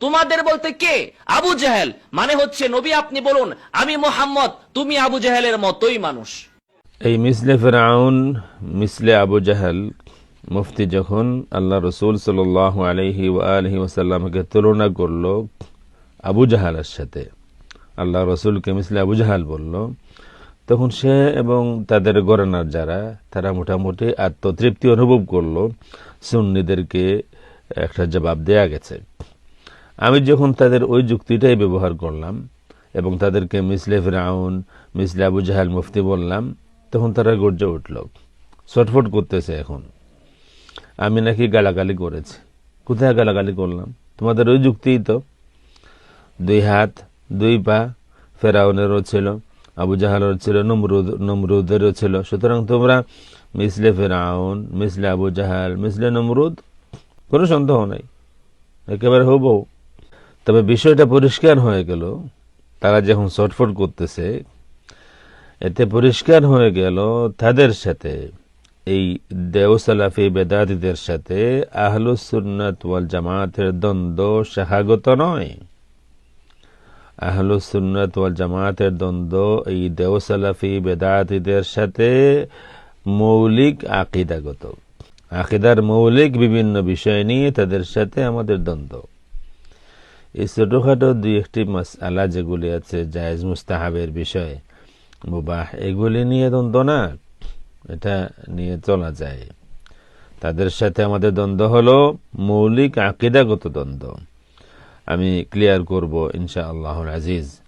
তোমাদের বলতে কে? আবু জাহেল। মানে হচ্ছে নবী, আপনি বলুন, আমি মোহাম্মদ, তুমি আবু জাহেলের মতোই মানুষ। এই মিসলে ফেরাউন, মিসলে আবু জাহাল, মুফতি যখন আল্লাহ রসুল সাল আলহি আলহি ওসাল্লামকে তুলনা করল আবু জাহালের সাথে, আল্লাহ রসুলকে মিসলে আবু জাহাল বলল, তখন সে এবং তাদের গরানার যারা, তারা মোটামুটি আত্মতৃপ্তি অনুভব করল, সুন্নিদেরকে একটা জবাব দেয়া গেছে। আমি যখন তাদের ওই যুক্তিটাই ব্যবহার করলাম এবং তাদেরকে মিসলে ফিরাউন, মিসলে আবু জাহাল মুফতি বললাম, তখন তারা গর্জে উঠল, ছটফট করতেছে এখন। আমি নাকি গালাগালি করেছি। কোথায় গালাগালি করলাম? তোমাদের ওই যুক্তিই তো। দুই হাত, দুই পা ফেরাউনেরও ছিল, আবু জাহালেরও ছিল, নমরুদ, নমরুদেরও ছিল। সুতরাং তোমরা মিসলে ফেরাউন, মিসলে আবু জাহাল, মিসলে নমরুদ, কোনো সন্দেহ নাই। একেবারে হব তবে বিষয়টা পরিষ্কার হয়ে গেল। তারা যখন ছটফট করতেছে, এতে পরিষ্কার হয়ে গেল তাদের সাথে, এই দেওসালাফি বেদাতিদের সাথে আহলুসুন্নাত ওয়াল জামাতের দ্বন্দ্ব শাহাগত নয়। আহলুসুন্নাত ওয়াল জামাতের দ্বন্দ্ব এই দেওসালাফি বেদাতিদের সাথে মৌলিক আকিদাগত। আকিদার মৌলিক বিভিন্ন বিষয় নিয়ে তাদের সাথে আমাদের দ্বন্দ্ব। এই ছোটোখাটো দুই একটি মাস আলা যেগুলি আছে জায়েজ মুস্তাহাবের বিষয়ে, মুবাহ, এগুলি নিয়ে দ্বন্দ্ব না, এটা নিয়ে চলা যায়। তাদের সাথে আমাদের দ্বন্দ্ব হলো মৌলিক আকিদাগত দ্বন্দ্ব। আমি ক্লিয়ার করব ইনশা আল্লাহ আজিজ।